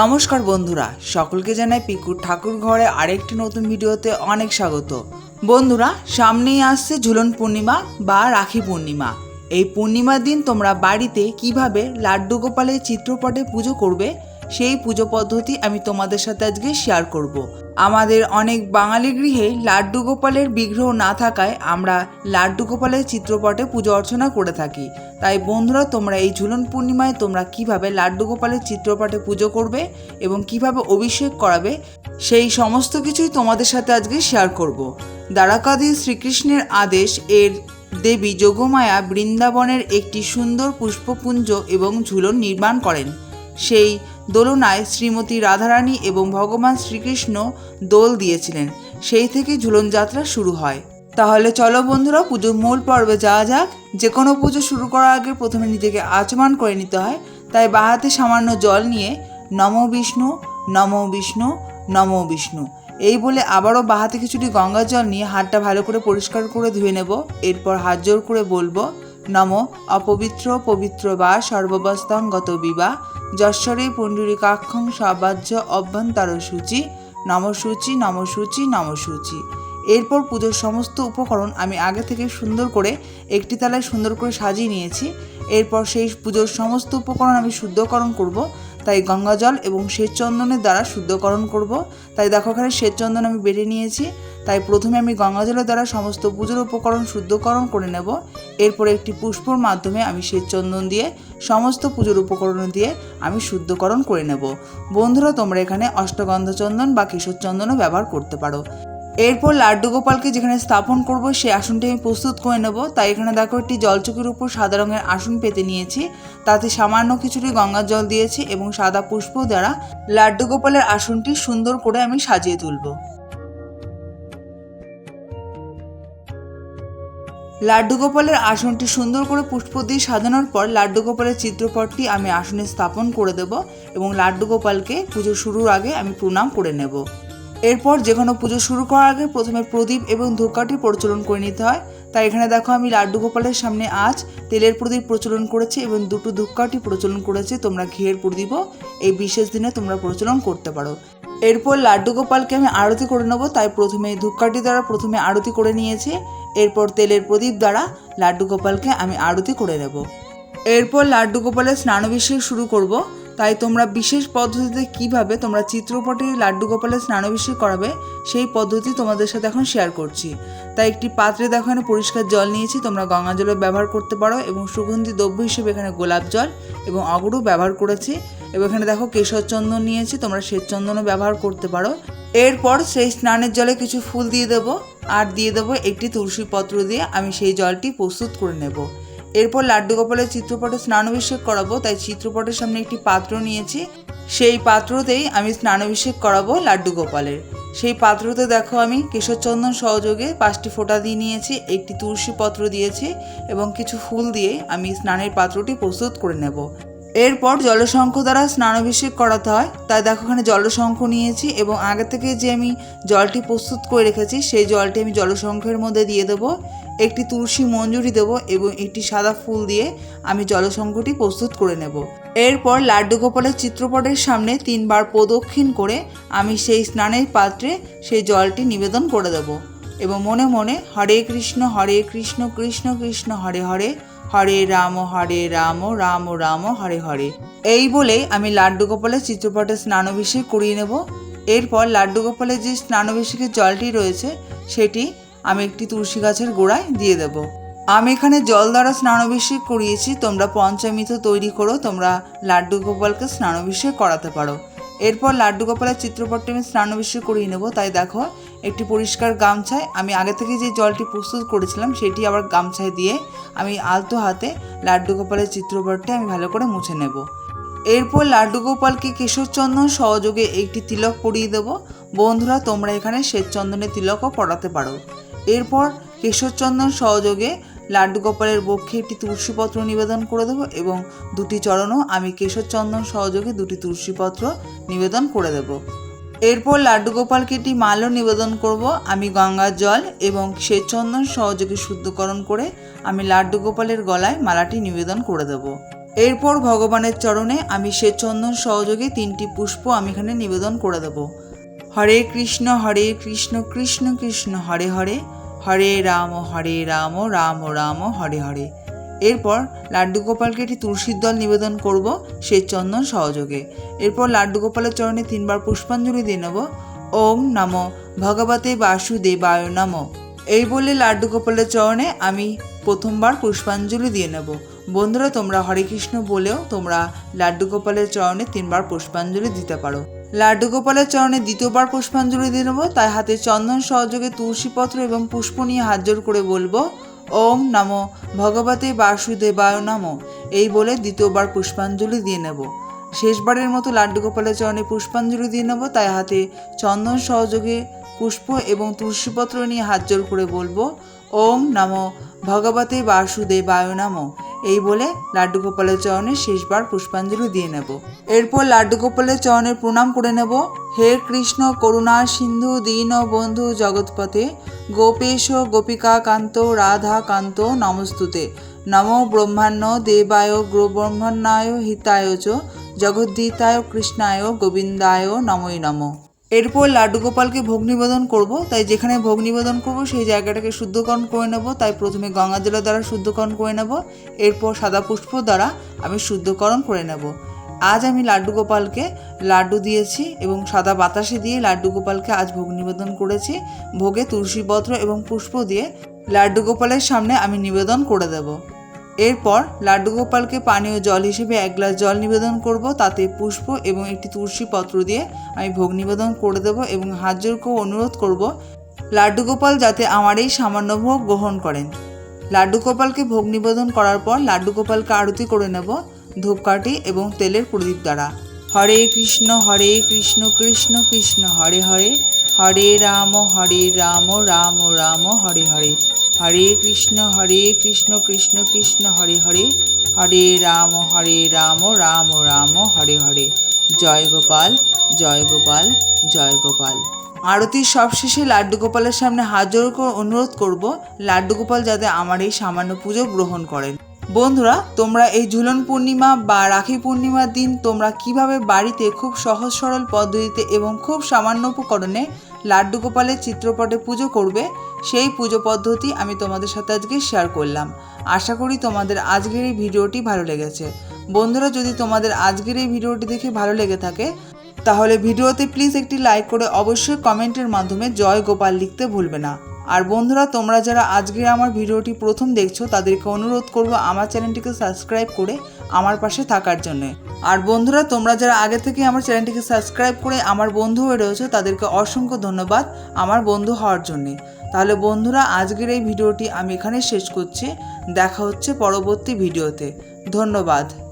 নমস্কার বন্ধুরা, সকলকে জানাই পিকুর ঠাকুর ঘরে আরেকটি নতুন ভিডিওতে অনেক স্বাগত। বন্ধুরা, সামনেই আসছে ঝুলন পূর্ণিমা বা রাখি পূর্ণিমা। এই পূর্ণিমার দিন তোমরা বাড়িতে কীভাবে লাড্ডু গোপালের চিত্রপটে পুজো করবে সেই পুজো পদ্ধতি আমি তোমাদের সাথে আজকে শেয়ার করব। আমাদের অনেক বাঙালি গৃহে লাড্ডু গোপালের বিগ্রহ না থাকায় আমরা লাড্ডু গোপালের চিত্রপটে পুজো অর্চনা করে থাকি। তাই বন্ধুরা, তোমরা এই ঝুলন পূর্ণিমায় তোমরা কীভাবে লাড্ডু গোপালের চিত্রপটে পুজো করবে এবং কীভাবে অভিষেক করাবে, সেই সমস্ত কিছুই তোমাদের সাথে আজকে শেয়ার করব। দ্বারাকাধি শ্রীকৃষ্ণের আদেশ এর দেবী যোগমায়া বৃন্দাবনের একটি সুন্দর পুষ্পপুঞ্জ এবং ঝুলন নির্মাণ করেন। সেই দোলনায় শ্রীমতী রাধারানী এবং ভগবান শ্রীকৃষ্ণ দোল দিয়েছিলেন। সেই থেকে ঝুলন যাত্রা শুরু হয়। তাহলে চলো বন্ধুরা, পুজোর মূল পর্বে যাওয়া যাক। যে কোনো পুজো শুরু করার আগে প্রথমে নিজেকে আচমান করে নিতে হয়। তাই বাহাতে সামান্য জল নিয়ে, নম বিষ্ণু নম বিষ্ণু নম বিষ্ণু। এই বলে আবারও বাহাতে কিছুটি গঙ্গা জল নিয়ে হাতটা ভালো করে পরিষ্কার করে ধুয়ে নেব। এরপর হাত জোর করে বলব, নম, অপবিত্র, পবিত্র বা সর্ববস্তাং গত বিবা যশ্বরে পুণ্ডরিকাক্ষং সাবাহ্য অভ্যন্তর সূচি, নমসূচি নমসূচি নমসূচি। এরপর পুজোর সমস্ত উপকরণ আমি আগে থেকে সুন্দর করে, একটি তালায় সুন্দর করে সাজিয়ে নিয়েছি। এরপর সেই পুজোর সমস্ত উপকরণ আমি শুদ্ধকরণ করব। তাই গঙ্গা জল এবং শ্বেতচন্দনের দ্বারা শুদ্ধকরণ করব। তাই দেখো এখানে শ্বেত চন্দন আমি বেটে নিয়েছি। তাই প্রথমে আমি গঙ্গা জলের দ্বারা সমস্ত পুজোর উপকরণ শুদ্ধকরণ করে নেব। এরপর একটি পুষ্পর মাধ্যমে আমি শ্বেত চন্দন দিয়ে সমস্ত পুজোর উপকরণ দিয়ে আমি শুদ্ধকরণ করে নেব। বন্ধুরা, তোমরা এখানে অষ্টগন্ধ চন্দন বা কেশর চন্দনও ব্যবহার করতে পারো। এরপর লাড্ডু গোপালকে যেখানে স্থাপন করব সেই আসনটি আমি প্রস্তুত করে নেব। তাই এখানে দেখো, একটি জলচকির উপর সাদা রঙের আসন পেতে নিয়েছি। তাতে সামান্য কিছুটি গঙ্গার জল দিয়েছি এবং সাদা পুষ্প দ্বারা লাড্ডু গোপালের আসনটি সুন্দর করে আমি সাজিয়ে তুলব। লাড্ডু গোপালের আসনটি সুন্দর করে পুষ্প দিয়ে সাজানোর পর লাড্ডু গোপালের চিত্রপটটি আমি আসনে স্থাপন করে দেব এবং লাড্ডু গোপালকে পুজো শুরুর আগে আমি প্রণাম করে নেব। এরপর যে কোনো পুজো শুরু করার আগে প্রথমে প্রদীপ এবং ধূপকাঠি প্রচলন করে নিতে হয়। তাই এখানে দেখো আমি লাড্ডু গোপালের সামনে আজ তেলের প্রদীপ প্রচলন করেছি এবং দুটো ধূপকাঠি প্রচলন করেছি। তোমরা ঘিয়ের প্রদীপও এই বিশেষ দিনে তোমরা প্রচলন করতে পারো। এরপর লাড্ডু গোপালকে আমি আরতি করে নেব, তাই প্রথমে ধূপকাঠি দ্বারা প্রথমে আরতি করে নিয়েছি। এরপর তেলের প্রদীপ দ্বারা লাড্ডু গোপালকে আমি আরতি করে নেব। এরপর লাড্ডু গোপালের স্নানাভিষেক শুরু করব। তাই তোমরা বিশেষ পদ্ধতিতে কীভাবে তোমরা চিত্রপটে লাড্ডু গোপালের স্নানাভিষেক করাবে, সেই পদ্ধতি তোমাদের সাথে এখন শেয়ার করছি। তাই একটি পাত্রে দেখো, এখানে পরিষ্কার জল নিয়েছি, তোমরা গঙ্গা জলও ব্যবহার করতে পারো এবং সুগন্ধি দ্রব্য হিসেবে এখানে গোলাপ জল এবং অগরু ব্যবহার করেছি। এবং এখানে দেখো কেশর চন্দন নিয়েছি, তোমরা শ্বেত চন্দনও ব্যবহার করতে পারো। এরপর সেই স্নানের জলে কিছু ফুল দিয়ে দেবো, আর দিয়ে দেবো একটি তুলসী পত্র দিয়ে আমি সেই জলটি প্রস্তুত করে নেব। এরপর লাড্ডু গোপালের চিত্রপটে স্নানাভিষেক করাবো, তাই চিত্রপটের সামনে একটি পাত্র নিয়েছি। সেই পাত্রতেই আমি স্নানাভিষেক করাবো লাড্ডু গোপালের। সেই পাত্রতে দেখো আমি কেশরচন্দন সহযোগে পাঁচটি ফোঁটা দিয়ে নিয়েছি, একটি তুলসী পত্র দিয়েছি এবং কিছু ফুল দিয়ে আমি স্নানের পাত্রটি প্রস্তুত করে নেব। এরপর জলশঙ্খ দ্বারা স্নানাভিষেক করাতে হয়। তাই দেখো ওখানে জলশঙ্খ নিয়েছি এবং আগে থেকে যে আমি জলটি প্রস্তুত করে রেখেছি, সেই জলটি আমি জলশঙ্খের মধ্যে দিয়ে দেবো। একটি তুলসী মঞ্জুরি দেবো এবং একটি সাদা ফুল দিয়ে আমি জলশঙ্খটি প্রস্তুত করে নেব। এরপর লাড্ডু গোপালের চিত্রপটের সামনে তিনবার প্রদক্ষিণ করে আমি সেই স্নানের পাত্রে সেই জলটি নিবেদন করে দেব। এবং মনে মনে হরে কৃষ্ণ হরে কৃষ্ণ কৃষ্ণ কৃষ্ণ, হরে হরে হরে রাম হরে রাম রাম রাম, হরে হরে। এই বলে আমি লাড্ডু গোপালের চিত্রপটে স্নানাভিষেক করিয়ে নেব। এরপর লাড্ডু গোপালের যে স্নানাভিষেকের জলটি রয়েছে, সেটি আমি একটি তুলসী গাছের গোড়ায় দিয়ে দেব। আমি এখানে জল দ্বারা স্নানাভিষেক করিয়েছি, তোমরা পঞ্চামৃত তৈরি করো, তোমরা লাড্ডু গোপালকে স্নানাভিষেক করাতে পারো। এরপর লাড্ডু গোপালের চিত্রপটটি আমি স্নানাভিষেক করিয়ে নেব, তাই দেখো একটি পরিষ্কার গামছায় আমি আগে থেকে যে জলটি প্রস্তুত করেছিলাম সেটি আবার গামছায় দিয়ে আমি আলতো হাতে লাড্ডু গোপালের চিত্রপটটি আমি ভালো করে মুছে নেব। এরপর লাড্ডু গোপালকে কেশর চন্দন সহযোগে একটি তিলক পরিয়ে দেবো। বন্ধুরা, তোমরা এখানে শ্বেত চন্দনের তিলকও পড়াতে পারো। এরপর কেশর চন্দন সহযোগে লাড্ডু গোপালের বক্ষে একটি তুলসীপত্র নিবেদন করে দেবো এবং দুটি চরণও আমি কেশর চন্দন সহযোগে দুটি তুলসীপত্র নিবেদন করে দেব। এরপর লাড্ডু গোপালকে একটি মালও নিবেদন করব। আমি গঙ্গার জল এবং শ্বেত চন্দন সহযোগে শুদ্ধকরণ করে আমি লাড্ডু গোপালের গলায় মালাটি নিবেদন করে দেব। এরপর ভগবানের চরণে আমি সে চন্দন সহযোগে তিনটি পুষ্প আমি এখানে নিবেদন করে দেব। হরে কৃষ্ণ হরে কৃষ্ণ কৃষ্ণ কৃষ্ণ, হরে হরে। হরে রাম হরে রাম রাম রাম, হরে হরে। এরপর লাড্ডু গোপালকে একটি তুলসীর দল নিবেদন করব সেই চন্দন সহযোগে। এরপর লাড্ডু গোপালের চরণে তিনবার পুষ্পাঞ্জলি দিয়ে নেব। ওম নম, ভগবতে বাসুদেবায় নম। এই বলে লাড্ডু গোপালের চরণে আমি প্রথমবার পুষ্পাঞ্জলি দিয়ে নেব। বন্ধুরা, তোমরা হরে কৃষ্ণ বলেও তোমরা লাড্ডু গোপালের চরণে তিনবার পুষ্পাঞ্জলি দিতে পারো। লাড্ডু গোপালের চরণে দ্বিতীয়বার পুষ্পাঞ্জলি দিয়ে নেব। তাই হাতে চন্দন সহযোগে তুলসীপত্র এবং পুষ্প নিয়ে হাত করে বলব ওম নম, ভগবতে বাসুদেবায় নম। এই বলে দ্বিতীয়বার পুষ্পাঞ্জলি দিয়ে নেব। শেষবারের মতো লাড্ডু গোপালের চরণে পুষ্পাঞ্জলি দিয়ে নেব। তাই হাতে চন্দন সহযোগে পুষ্প এবং তুলসীপত্র নিয়ে হাত জোর করে বলব, ওম নম, ভগবতে বাসুদেবায় নম। এই বলে লাড্ডু গোপালের চরণে শেষবার পুষ্পাঞ্জলি দিয়ে নেব। এরপর লাড্ডু গোপালের চরণে প্রণাম করে নেব। হে কৃষ্ণ, করুণা, সিন্ধু, দীন, বন্ধু, জগৎপথে গোপেশ গোপিকা কান্ত রাধা কান্ত নমস্তুতে। নম ব্রহ্মাণ্য দেবায় ব্রহ্মণ্যায় হিতায় চ, জগদ্ধিতায়, কৃষ্ণায়, গোবিন্দায়, নমই নম। এরপর লাড্ডু গোপালকে ভোগ নিবেদন করব। তাই যেখানে ভোগ নিবেদন করব, সেই জায়গাটাকে শুদ্ধকরণ করে নেব। তাই প্রথমে গঙ্গা জলের দ্বারা শুদ্ধকরণ করে নেব। এরপর সাদা পুষ্প দ্বারা আমি শুদ্ধকরণ করে নেব। আজ আমি লাড্ডু গোপালকে লাড্ডু দিয়েছি এবং সাদা বাতাসে দিয়ে লাড্ডু গোপালকে আজ ভোগ নিবেদন করেছি। ভোগে তুলসীপত্র এবং পুষ্প দিয়ে লাড্ডু গোপালের সামনে আমি নিবেদন করে দেব। এরপর লাড্ডু গোপালকে পানীয় জল হিসেবে এক গ্লাস জল নিবেদন করব, তাতে পুষ্প এবং একটি তুলসী পত্র দিয়ে আমি ভোগ নিবেদন করে দেব এবং হাত অনুরোধ করব লাড্ডু গোপাল যাতে আমার এই সামান্য ভোগ গ্রহণ করেন। লাড্ডু গোপালকে ভোগ নিবেদন করার পর লাড্ডু গোপালকে আরতি করে নেব, ধূপকাঠি এবং তেলের প্রদীপ দ্বারা। হরে কৃষ্ণ হরে কৃষ্ণ কৃষ্ণ কৃষ্ণ, হরে হরে। হরে রাম হরে রাম রাম রাম, হরে হরে। হরে কৃষ্ণ হরে কৃষ্ণ কৃষ্ণ কৃষ্ণ, হরে হরে। হরে রাম হরে রাম রাম রাম, হরে হরে। জয় গোপাল জয় গোপাল জয় গোপাল। আরতির সবশেষে লাড্ডু গোপালের সামনে হাজর করে অনুরোধ করব, লাড্ডু গোপাল যাতে আমার এই সামান্য পুজো গ্রহণ করেন। বন্ধুরা, তোমরা এই ঝুলন পূর্ণিমা বা রাখি পূর্ণিমার দিন তোমরা কীভাবে বাড়িতে খুব সহজ সরল পদ্ধতিতে এবং খুব সামান্য উপকরণে লাড্ডু গোপালের চিত্রপটে পুজো করবে, সেই পুজো পদ্ধতি আমি তোমাদের সাথে আজকে শেয়ার করলাম। আশা করি তোমাদের আজকের এই ভিডিওটি ভালো লেগেছে। বন্ধুরা, যদি তোমাদের আজকের এই ভিডিওটি দেখে ভালো লেগে থাকে, তাহলে ভিডিওতে প্লিজ একটি লাইক করে অবশ্যই কমেন্টের মাধ্যমে জয় গোপাল লিখতে ভুলবে না। আর বন্ধুরা, তোমরা যারা আজকে আমার ভিডিওটি প্রথম দেখছ, তাদেরকে অনুরোধ করব আমার চ্যানেলটিকে সাবস্ক্রাইব করে আমার পাশে থাকার জন্যে। আর বন্ধুরা, তোমরা যারা আগে থেকে আমার চ্যানেলটিকে সাবস্ক্রাইব করে আমার বন্ধু হয়ে রয়েছে, তাদেরকে অসংখ্য ধন্যবাদ আমার বন্ধু হওয়ার জন্যে। তাহলে বন্ধুরা, আজকের এই ভিডিওটি আমি এখানে শেষ করছি। দেখা হচ্ছে পরবর্তী ভিডিওতে। ধন্যবাদ।